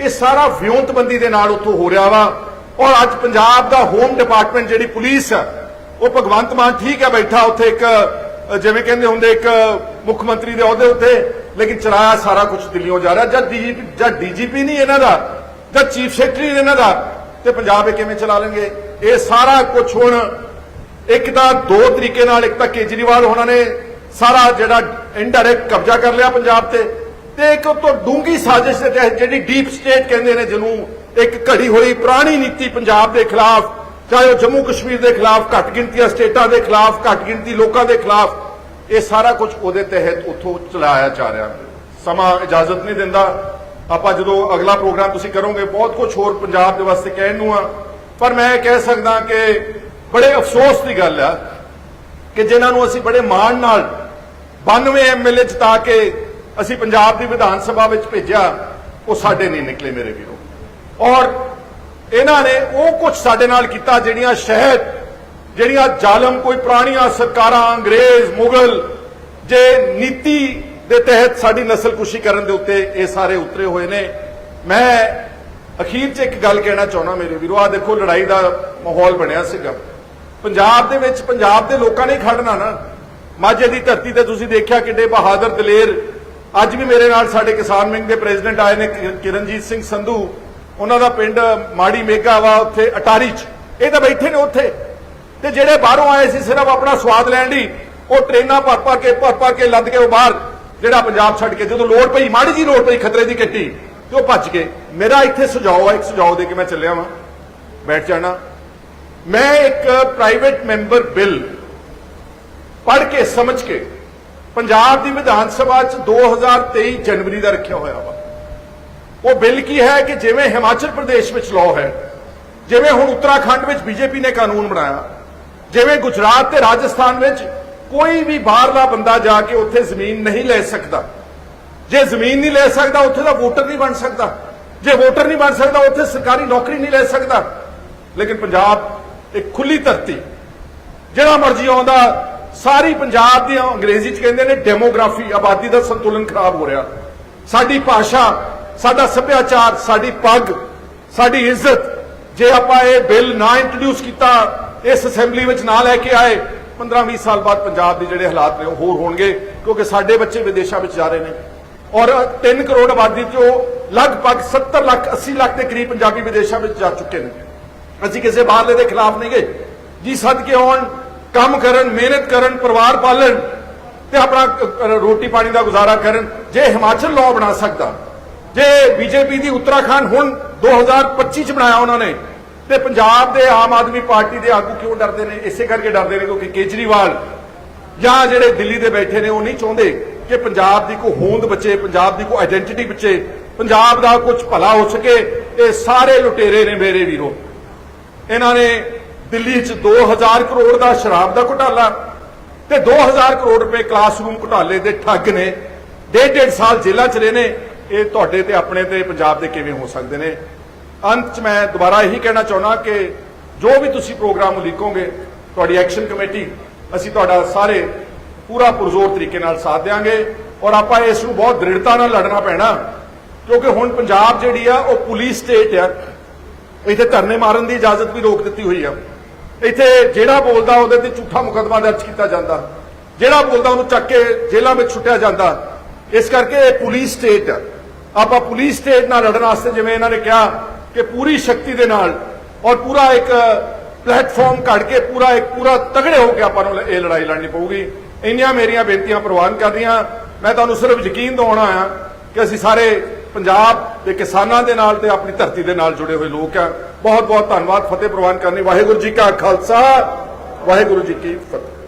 ਇਹ ਸਾਰਾ ਵਿਉਂਤਬੰਦੀ ਦੇ ਨਾਲ ਉੱਥੋਂ ਹੋ ਰਿਹਾ ਵਾ। ਔਰ ਅੱਜ ਪੰਜਾਬ ਦਾ ਹੋਮ ਡਿਪਾਰਟਮੈਂਟ ਜਿਹੜੀ ਪੁਲਿਸ ਆ ਉਹ ਭਗਵੰਤ ਮਾਨ ਠੀਕ ਹੈ ਬੈਠਾ ਉੱਥੇ ਇੱਕ, ਜਿਵੇਂ ਕਹਿੰਦੇ ਹੁੰਦੇ ਇੱਕ ਮੁੱਖ ਮੰਤਰੀ ਦੇ ਅਹੁਦੇ ਉੱਤੇ, ਲੇਕਿਨ ਚਲਾਇਆ ਸਾਰਾ ਕੁਝ ਦਿੱਲੀੋਂ ਜਾ ਰਿਹਾ। ਜਦ ਡੀਜੀਪੀ ਜਦ ਡੀਜੀਪੀ ਨਹੀਂ ਇਹਨਾਂ ਦਾ ਜਦ ਚੀਫ ਸੈਕਟਰੀ ਨਹੀਂ ਇਹਨਾਂ ਦਾ, ਤੇ ਪੰਜਾਬ ਇਹ ਕਿਵੇਂ ਚਲਾ ਲੈਣਗੇ? ਇਹ ਸਾਰਾ ਕੁਝ ਹੁਣ ਇੱਕ ਤਾਂ ਦੋ ਤਰੀਕੇ ਨਾਲ ਇੱਕ ਤਾਂ ਕੇਜਰੀਵਾਲ ਹੋਣਾ ਨੇ, ਸਾਰਾ ਜਿਹੜਾ ਇਨਡਾਇਰੈਕਟ ਕਬਜ਼ਾ ਕਰ ਲਿਆ ਪੰਜਾਬ ਤੇ। ਤੇ ਇੱਕ ਤੋਂ ਡੂੰਗੀ ਸਾਜ਼ਿਸ਼ ਦੇ ਤਹਿਤ ਜਿਹੜੀ ਡੀਪ ਸਟੇਟ ਕਹਿੰਦੇ ਨੇ, ਜਿਹਨੂੰ ਇੱਕ ਘੜੀ ਹੋਈ ਪੁਰਾਣੀ ਨੀਤੀ ਪੰਜਾਬ ਦੇ ਖਿਲਾਫ, ਚਾਹੇ ਉਹ ਜੰਮੂ ਕਸ਼ਮੀਰ ਦੇ ਖਿਲਾਫ, ਘੱਟ ਗਿਣਤੀਆਂ ਸਟੇਟਾਂ ਦੇ ਖਿਲਾਫ, ਘੱਟ ਗਿਣਤੀ ਲੋਕਾਂ ਦੇ ਖਿਲਾਫ, ਇਹ ਸਾਰਾ ਕੁਝ ਉਹਦੇ ਤਹਿਤ ਉੱਥੋਂ ਚਲਾਇਆ ਜਾ ਰਿਹਾ। ਸਮਾਂ ਇਜਾਜ਼ਤ ਨਹੀਂ ਦਿੰਦਾ। ਆਪਾਂ ਜਦੋਂ ਅਗਲਾ ਪ੍ਰੋਗਰਾਮ ਤੁਸੀਂ ਕਰੋਗੇ, ਬਹੁਤ ਕੁਝ ਹੋਰ ਪੰਜਾਬ ਦੇ ਵਾਸਤੇ ਕਹਿਣ ਨੂੰ ਆ। ਪਰ ਮੈਂ ਇਹ ਕਹਿ ਸਕਦਾ ਕਿ ਬੜੇ ਅਫਸੋਸ ਦੀ ਗੱਲ ਆ ਕਿ ਜਿਨ੍ਹਾਂ ਨੂੰ ਅਸੀਂ ਬੜੇ ਮਾਣ ਨਾਲ 92 ਐਮਐਲਏ ਜਿਤਾ ਕੇ ਅਸੀਂ ਪੰਜਾਬ ਦੀ ਵਿਧਾਨ ਸਭਾ ਵਿੱਚ ਭੇਜਿਆ, ਉਹ ਸਾਡੇ ਨਹੀਂ ਨਿਕਲੇ ਮੇਰੇ ਵੀਰੋ। ਔਰ ਇਹਨਾਂ ਨੇ ਉਹ ਕੁਝ ਸਾਡੇ ਨਾਲ ਕੀਤਾ ਜਿਹੜੀਆਂ ਸ਼ਹਿਦ, ਜਿਹੜੀਆਂ ਜ਼ਾਲਮ ਕੋਈ ਪੁਰਾਣੀਆਂ ਸਰਕਾਰਾਂ, ਅੰਗਰੇਜ਼, ਮੁਗਲ, ਜੇ ਨੀਤੀ ਦੇ ਤਹਿਤ ਸਾਡੀ ਨਸਲਕੁਸ਼ੀ ਕਰਨ ਦੇ ਉੱਤੇ ਇਹ ਸਾਰੇ ਉਤਰੇ ਹੋਏ ਨੇ। ਮੈਂ ਅਖੀਰ 'ਚ ਇੱਕ ਗੱਲ ਕਹਿਣਾ ਚਾਹੁੰਦਾ ਮੇਰੇ ਵੀਰੋ ਆ ਦੇਖੋ ਲੜਾਈ ਦਾ ਮਾਹੌਲ ਬਣਿਆ ਸੀਗਾ। ਪੰਜਾਬ ਦੇ ਵਿੱਚ ਪੰਜਾਬ ਦੇ ਲੋਕਾਂ ਨੇ ਖੜਨਾ ਨਾ। ਮਾਝੇ ਦੀ ਧਰਤੀ ਤੇ ਤੁਸੀਂ ਦੇਖਿਆ ਕਿੱਡੇ ਬਹਾਦਰ ਦਲੇਰ ਅੱਜ ਵੀ ਮੇਰੇ ਨਾਲ ਸਾਡੇ ਕਿਸਾਨ ਵਿੰਗ ਦੇ ਪ੍ਰੈਜ਼ੀਡੈਂਟ ਆਏ ਨੇ ਕਿਰਨਜੀਤ ਸਿੰਘ ਸੰਧੂ। ਉਹਨਾਂ ਦਾ ਪਿੰਡ ਮਾੜੀ ਮੇਗਾ ਵਾ, ਉੱਥੇ ਅਟਾਰੀ 'ਚ। ਇਹ ਤਾਂ ਬੈਠੇ ਨੇ ਉੱਥੇ। ਤੇ ਜਿਹੜੇ ਬਾਹਰੋਂ ਆਏ ਸੀ, ਸਿਰਫ ਆਪਣਾ ਸਵਾਦ ਲੈਣ ਲਈ, ਉਹ ਟ੍ਰੇਨਾਂ ਭਰ ਭਰ ਕੇ, ਭਰ ਭਰ ਕੇ ਲੱਦ ਕੇ ਉਹ ਬਾਹਰ, ਜਿਹੜਾ ਪੰਜਾਬ ਛੱਡ ਕੇ, ਜਦੋਂ ਲੋੜ ਪਈ, ਮਾੜੀ ਜੀ ਲੋੜ ਪਈ, ਖਤਰੇ ਦੀ ਕੱਟੀ ਤੇ ਉਹ ਭੱਜ ਗਏ। ਮੇਰਾ ਇੱਥੇ ਸੁਝਾਅ ਆ, ਇੱਕ ਸੁਝਾਅ ਦੇ ਕੇ ਮੈਂ ਚੱਲਿਆ ਵਾਂ। ਬੈਠ ਜਾਣਾ। ਮੈਂ ਇੱਕ ਪ੍ਰਾਈਵੇਟ ਮੈਂਬਰ ਬਿੱਲ ਪੜ੍ਹ ਕੇ, ਸਮਝ ਕੇ ਪੰਜਾਬ ਦੀ ਵਿਧਾਨ ਸਭਾ ਚ 2023 ਜਨਵਰੀ ਦਾ ਰੱਖਿਆ ਹੋਇਆ ਵਾ। ਉਹ ਬਿੱਲ ਕੀ ਹੈ ਕਿ ਜਿਵੇਂ ਹਿਮਾਚਲ ਪ੍ਰਦੇਸ਼ ਵਿੱਚ ਲਾਅ ਹੈ, ਜਿਵੇਂ ਹੁਣ ਉੱਤਰਾਖੰਡ ਵਿੱਚ ਬੀਜੇਪੀ ਨੇ ਕਾਨੂੰਨ ਬਣਾਇਆ, ਜਿਵੇਂ ਗੁਜਰਾਤ ਤੇ ਰਾਜਸਥਾਨ ਵਿੱਚ ਕੋਈ ਵੀ ਬਾਹਰਲਾ ਬੰਦਾ ਜਾ ਕੇ ਉੱਥੇ ਜ਼ਮੀਨ ਨਹੀਂ ਲੈ ਸਕਦਾ। ਜੇ ਜ਼ਮੀਨ ਨਹੀਂ ਲੈ ਸਕਦਾ, ਉੱਥੇ ਦਾ ਵੋਟਰ ਨਹੀਂ ਬਣ ਸਕਦਾ। ਜੇ ਵੋਟਰ ਨਹੀਂ ਬਣ ਸਕਦਾ, ਉੱਥੇ ਸਰਕਾਰੀ ਨੌਕਰੀ ਨਹੀਂ ਲੈ ਸਕਦਾ। ਲੇਕਿਨ ਪੰਜਾਬ ਇੱਕ ਖੁੱਲੀ ਧਰਤੀ, ਜਿਹੜਾ ਮਰਜ਼ੀ ਆਉਂਦਾ ਸਾਰੀ ਪੰਜਾਬ ਦੀ ਅੰਗਰੇਜ਼ੀ ਚ ਕਹਿੰਦੇ ਨੇ ਡੈਮੋਗ੍ਰਾਫੀ, ਆਬਾਦੀ ਦਾ ਸੰਤੁਲਨ ਖਰਾਬ ਹੋ ਰਿਹਾ। ਸਾਡੀ ਭਾਸ਼ਾ, ਸਾਡਾ ਸੱਭਿਆਚਾਰ, ਸਾਡੀ ਪੱਗ, ਸਾਡੀ ਇੱਜ਼ਤ, ਜੇ ਆਪਾਂ ਇਹ ਬਿੱਲ ਨਾ ਇੰਟਰੋਡਿਊਸ ਕੀਤਾ, ਇਸ ਅਸੈਂਬਲੀ ਵਿੱਚ ਨਾ ਲੈ ਕੇ ਆਏ 15-20 ਸਾਲ ਬਾਅਦ ਪੰਜਾਬ ਦੇ ਜਿਹੜੇ ਹਾਲਾਤ ਨੇ ਉਹ ਹੋਰ ਹੋਣਗੇ, ਕਿਉਂਕਿ ਸਾਡੇ ਬੱਚੇ ਵਿਦੇਸ਼ਾਂ ਵਿੱਚ ਜਾ ਰਹੇ ਨੇ। ਔਰ 3 ਕਰੋੜ ਆਬਾਦੀ ਚੋਂ ਲਗਭਗ 70 ਲੱਖ 80 ਲੱਖ ਦੇ ਕਰੀਬ ਪੰਜਾਬੀ ਵਿਦੇਸ਼ਾਂ ਵਿੱਚ ਜਾ ਚੁੱਕੇ ਨੇ। ਅਸੀਂ ਕਿਸੇ ਬਾਹਰਲੇ ਦੇ ਖਿਲਾਫ ਨਹੀਂ ਗਏ ਜੀ ਸਦਕੇ ਆਉਣ ਕੰਮ ਕਰਨ, ਮਿਹਨਤ ਕਰਨ, ਪਰਿਵਾਰ ਪਾਲਣ ਤੇ ਆਪਣਾ ਰੋਟੀ ਪਾਣੀ ਦਾ ਗੁਜ਼ਾਰਾ ਕਰਨ। ਜੇ ਹਿਮਾਚਲ ਲਾਅ ਬਣਾ ਸਕਦਾ, ਜੇ ਬੀਜੇਪੀ ਦੀ ਉੱਤਰਾਖੰਡ ਹੁਣ 2025 ਚ ਬਣਾਇਆ ਉਹਨਾਂ ਨੇ, ਤੇ ਪੰਜਾਬ ਦੇ ਆਮ ਆਦਮੀ ਪਾਰਟੀ ਦੇ ਆਗੂ ਕਿਉਂ ਡਰਦੇ ਨੇ? ਇਸੇ ਕਰਕੇ ਡਰਦੇ ਨੇ ਕਿਉਂਕਿ ਕੇਜਰੀਵਾਲ ਜਾਂ ਜਿਹੜੇ ਦਿੱਲੀ ਦੇ ਬੈਠੇ ਨੇ, ਉਹ ਨਹੀਂ ਚਾਹੁੰਦੇ ਕਿ ਪੰਜਾਬ ਦੀ ਕੋਈ ਹੋਂਦ ਬਚੇ, ਪੰਜਾਬ ਦੀ ਕੋਈ ਆਇਡੈਂਟੀਟੀ ਬਚੇ। ਪੰਜਾਬ ਦਾ ਕੁਝ ਭਲਾ ਹੋ ਸਕੇ, ਇਹ ਸਾਰੇ ਲੁਟੇਰੇ ਨੇ ਮੇਰੇ ਵੀਰੋ। ਇਹਨਾਂ ਨੇ ਦਿੱਲੀ 'ਚ 2000 ਕਰੋੜ ਦਾ ਸ਼ਰਾਬ ਦਾ ਘੁਟਾਲਾ ਤੇ 2000 ਕਰੋੜ ਰੁਪਏ ਕਲਾਸਰੂਮ ਘੁਟਾਲੇ ਦੇ ਠੱਗ ਨੇ। ਡੇਢ ਡੇਢ ਸਾਲ ਜੇਲ੍ਹਾਂ 'ਚ ਰਹੇ ਨੇ। ਇਹ ਤੁਹਾਡੇ ਤੇ, ਆਪਣੇ ਤੇ, ਪੰਜਾਬ ਦੇ ਕਿਵੇਂ ਹੋ ਸਕਦੇ ਨੇ? ਅੰਤ 'ਚ ਮੈਂ ਦੁਬਾਰਾ ਇਹੀ ਕਹਿਣਾ ਚਾਹੁੰਦਾ ਕਿ ਜੋ ਵੀ ਤੁਸੀਂ ਪ੍ਰੋਗਰਾਮ ਉਲੀਕੋਗੇ, ਤੁਹਾਡੀ ਐਕਸ਼ਨ ਕਮੇਟੀ, ਅਸੀਂ ਤੁਹਾਡਾ ਸਾਰੇ ਪੂਰਾ ਪੁਰਜ਼ੋਰ ਤਰੀਕੇ ਨਾਲ ਸਾਥ ਦੇਵਾਂਗੇ ਔਰ ਆਪਾਂ ਇਸ ਨੂੰ ਬਹੁਤ ਦ੍ਰਿੜਤਾ ਨਾਲ ਲੜਨਾ ਪੈਣਾ। ਕਿਉਂਕਿ ਹੁਣ ਪੰਜਾਬ ਜਿਹੜੀ ਆ, ਉਹ ਪੁਲਿਸ ਸਟੇਟ ਆ। ਇੱਥੇ ਧਰਨੇ ਮਾਰਨ ਦੀ ਇਜਾਜ਼ਤ ਵੀ ਰੋਕ ਦਿੱਤੀ ਹੋਈ ਆ। ਇੱਥੇ ਜਿਹੜਾ ਬੋਲਦਾ ਉਹਦੇ ਤੇ ਝੂਠਾ ਮੁਕੱਦਮਾ ਦਰਜ ਕੀਤਾ ਜਾਂਦਾ। ਜਿਹੜਾ ਬੋਲਦਾ ਉਹਨੂੰ ਚੱਕ ਕੇ ਜੇਲ੍ਹਾਂ ਵਿੱਚ ਛੁੱਟਿਆ ਜਾਂਦਾ। ਇਸ ਕਰਕੇ ਇਹ ਪੁਲਿਸ ਸਟੇਟ ਆਪਾਂ ਪੁਲਿਸ ਸਟੇਟ ਨਾਲ ਲੜਨ ਵਾਸਤੇ ਜਿਵੇਂ ਇਹਨਾਂ ਨੇ ਕਿਹਾ ਕਿ ਪੂਰੀ ਸ਼ਕਤੀ ਦੇ ਨਾਲ ਔਰ ਪੂਰਾ ਇੱਕ ਪਲੇਟਫਾਰਮ ਕੱਢ ਕੇ ਪੂਰਾ ਇੱਕ ਪੂਰਾ ਤਗੜੇ ਹੋ ਕੇ ਆਪਾਂ ਨੂੰ ਇਹ ਲੜਾਈ ਲੜਨੀ ਪਊਗੀ। ਇੰਨੀਆਂ ਮੇਰੀਆਂ ਬੇਨਤੀਆਂ ਪ੍ਰਵਾਨ ਕਰਦੀਆਂ ਮੈਂ ਤੁਹਾਨੂੰ ਸਿਰਫ ਯਕੀਨ ਦਿਵਾਉਣਾ ਆ ਕਿ ਅਸੀਂ ਸਾਰੇ ਪੰਜਾਬ ਦੇ ਕਿਸਾਨਾਂ ਦੇ ਨਾਲ ਤੇ ਆਪਣੀ ਧਰਤੀ ਦੇ ਨਾਲ ਜੁੜੇ ਹੋਏ ਲੋਕ ਆ। ਬਹੁਤ ਬਹੁਤ ਧੰਨਵਾਦ, ਫਤਿਹ ਪ੍ਰਵਾਨ ਕਰਨੀ। ਵਾਹਿਗੁਰੂ ਜੀ ਕਾ ਖਾਲਸਾ, ਵਾਹਿਗੁਰੂ ਜੀ ਕੀ ਫਤਿਹ।